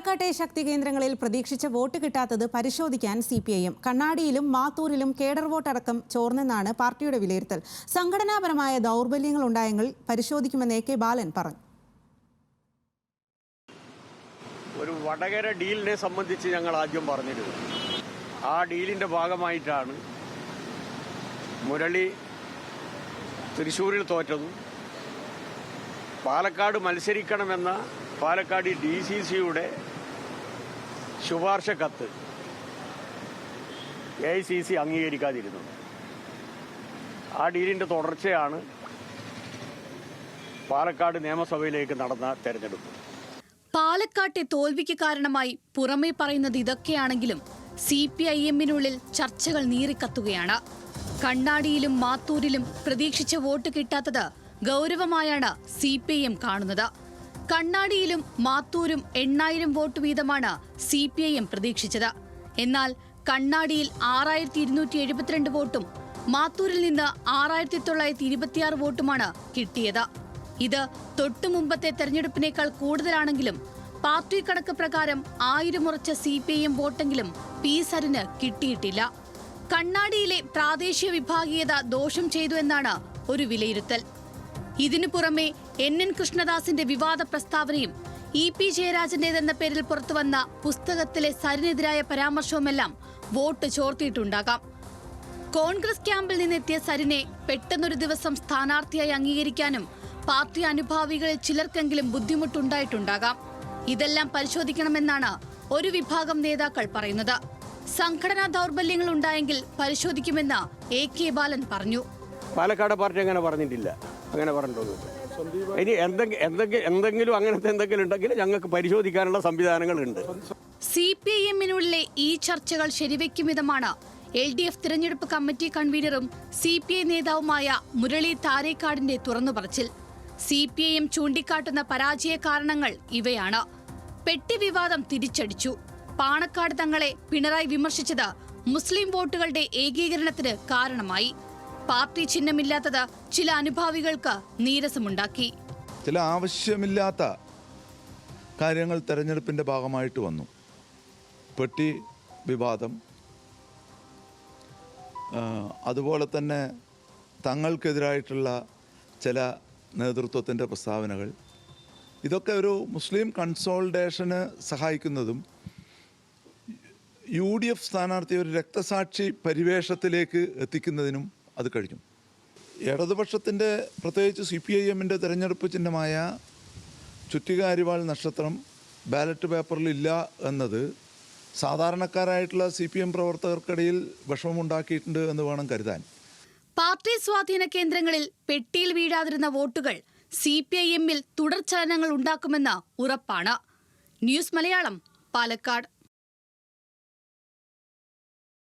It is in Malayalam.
പാലക്കാട്ടെ ശക്തി കേന്ദ്രങ്ങളിൽ പ്രതീക്ഷിച്ച വോട്ട് കിട്ടാത്തത് പരിശോധിക്കാൻ സി പി ഐ എം. കണ്ണാടിയിലും മാത്തൂരിലും കേഡർ വോട്ടടക്കം ചോർന്നെന്നാണ് പാർട്ടിയുടെ വിലയിരുത്തൽ. സംഘടനാപരമായ ദൗർബല്യങ്ങൾ ഉണ്ടായെങ്കിൽ പരിശോധിക്കുമെന്ന് എ കെ ബാലൻ പറഞ്ഞു. ഒരു വടകര ഡീലിനെ സംബന്ധിച്ച് ഞങ്ങൾ ആദ്യം പറഞ്ഞിരുന്നു. ആ ഡീലിന്റെ ഭാഗമായിട്ടാണ് മുരളി തൃശ്ശൂരിൽ തോറ്റതും പാലക്കാട് മത്സരിക്കണമെന്ന പാലക്കാട് ഡി സി സിയുടെ ശുപാർശ കത്ത് എ ഐ സി സി അംഗീകരിക്കാതിരുന്നു. ആ ഡീലിന്റെ തുടർച്ചയാണ് പാലക്കാട് നിയമസഭയിലേക്ക് നടന്ന തെരഞ്ഞെടുപ്പ്. പാലക്കാട്ടെ തോൽവിക്ക് കാരണമായി പുറമേ പറയുന്നത് ഇതൊക്കെയാണെങ്കിലും സി പി ഐ എമ്മിനുള്ളിൽ ചർച്ചകൾ നീറിക്കത്തുകയാണ്. കണ്ണാടിയിലും മാത്തൂരിലും പ്രതീക്ഷിച്ച വോട്ട് കിട്ടാത്തത് ഗൗരവമായാണ് സി പി ഐ എം കാണുന്നത്. കണ്ണാടിയിലും മാത്തൂരും എണ്ണായിരം വോട്ട് വീതമാണ് സി പി ഐ എം പ്രതീക്ഷിച്ചത്. എന്നാൽ കണ്ണാടിയിൽ ആറായിരത്തി ഇരുന്നൂറ്റി എഴുപത്തിരണ്ട് വോട്ടും മാത്തൂരിൽ നിന്ന് ആറായിരത്തി തൊള്ളായിരത്തി ഇരുപത്തിയാറ് വോട്ടുമാണ് കിട്ടിയത്. ഇത് തൊട്ടുമുമ്പത്തെ തെരഞ്ഞെടുപ്പിനേക്കാൾ കൂടുതലാണെങ്കിലും പാർട്ടി കണക്ക് പ്രകാരം ആയിരം ഉറച്ച സി പി ഐ എം വോട്ടെങ്കിലും പി സരിന് കിട്ടിയിട്ടില്ല. കണ്ണാടിയിലെ പ്രാദേശിക വിഭാഗീയത ദോഷം ചെയ്തു എന്നാണ് ഒരു വിലയിരുത്തൽ. ഇതിനു പുറമെ എൻ എൻ കൃഷ്ണദാസിന്റെ വിവാദ പ്രസ്താവനയും ഇ പി ജയരാജന്റേതെന്ന പേരിൽ പുറത്തുവന്ന പുസ്തകത്തിലെ സരിനെതിരായ പരാമർശവുമെല്ലാം വോട്ട് ചോർത്തിയിട്ടുണ്ടാകാം. കോൺഗ്രസ് ക്യാമ്പിൽ നിന്നെത്തിയ സരിനെ പെട്ടെന്നൊരു ദിവസം സ്ഥാനാർത്ഥിയായി അംഗീകരിക്കാനും പാർട്ടി അനുഭാവികളിൽ ചിലർക്കെങ്കിലും ബുദ്ധിമുട്ടുണ്ടായിട്ടുണ്ടാകാം. ഇതെല്ലാം പരിശോധിക്കണമെന്നാണ് ഒരു വിഭാഗം നേതാക്കൾ പറയുന്നത്. സംഘടനാ ദൗർബല്യങ്ങൾ ഉണ്ടായെങ്കിൽ പരിശോധിക്കുമെന്ന് എ കെ ബാലൻ പറഞ്ഞു. പാലക്കാട് പാർട്ടി അങ്ങനെ പറഞ്ഞിട്ടില്ല. അങ്ങനെ പറഞ്ഞിട്ടൊന്നുമില്ല ഇനി എന്തെങ്കിലും എന്തെങ്കിലും എന്തെങ്കിലും അങ്ങനത്തെ എന്തെങ്കിലും ഉണ്ടെങ്കിൽ ഞങ്ങൾക്ക് പരിശോധിക്കാനുള്ള സംവിധാനങ്ങളുണ്ട്. സി പി ഐ എമ്മിനുള്ളിലെ ഈ ചർച്ചകൾ ശരിവെക്കും വിധമാണ് എൽ ഡി എഫ് തിരഞ്ഞെടുപ്പ് കമ്മിറ്റി കൺവീനറും സി പി ഐ നേതാവുമായ മുരളി താരേക്കാടിന്റെ തുറന്നു പറച്ചിൽ സി പി ഐ എം ചൂണ്ടിക്കാട്ടുന്ന പരാജയ കാരണങ്ങൾ ഇവയാണ്. പെട്ടി വിവാദം തിരിച്ചടിച്ചു. പാണക്കാട് തങ്ങളെ പിണറായി വിമർശിച്ചത് മുസ്ലിം വോട്ടുകളുടെ ഏകീകരണത്തിന് കാരണമായി. പാർട്ടി ചിഹ്നമില്ലാത്തത് ചില അനുഭാവികൾക്ക് നീരസമുണ്ടാക്കി. ചില ആവശ്യമില്ലാത്ത കാര്യങ്ങൾ തെരഞ്ഞെടുപ്പിന്റെ ഭാഗമായിട്ട് വന്നു. പെട്ടി വിവാദം അതുപോലെ തന്നെ തങ്ങൾക്കെതിരായിട്ടുള്ള ചില നേതൃത്വത്തിന്റെ പ്രസ്താവനകൾ. ഇതൊക്കെ ഒരു മുസ്ലിം കൺസോൾട്ടേഷന് സഹായിക്കുന്നതും യു ഡി എഫ് സ്ഥാനാർത്ഥിയെ ഒരു രക്തസാക്ഷി പരിവേഷത്തിലേക്ക് എത്തിക്കുന്നതിനും അത് കഴിഞ്ഞു. ഇടതുപക്ഷത്തിന്റെ പ്രത്യേകിച്ച് സി പി ഐ എമ്മിന്റെ തെരഞ്ഞെടുപ്പ് ചിഹ്നമായ ചുറ്റികാരിവാൾ നക്ഷത്രം ബാലറ്റ് പേപ്പറിലില്ല എന്നത് സാധാരണക്കാരായിട്ടുള്ള സി പി എം പ്രവർത്തകർക്കിടയിൽ വിഷമമുണ്ടാക്കിയിട്ടുണ്ട് എന്ന് വേണം കരുതാൻ. പാർട്ടി സ്വാധീന കേന്ദ്രങ്ങളിൽ പെട്ടിയിൽ വീഴാതിരുന്ന വോട്ടുകൾ സി പി ഐ എമ്മിൽ തുടർചലനങ്ങൾ ഉണ്ടാക്കുമെന്ന് ഉറപ്പാണ്. ന്യൂസ് മലയാളം പാലക്കാട്.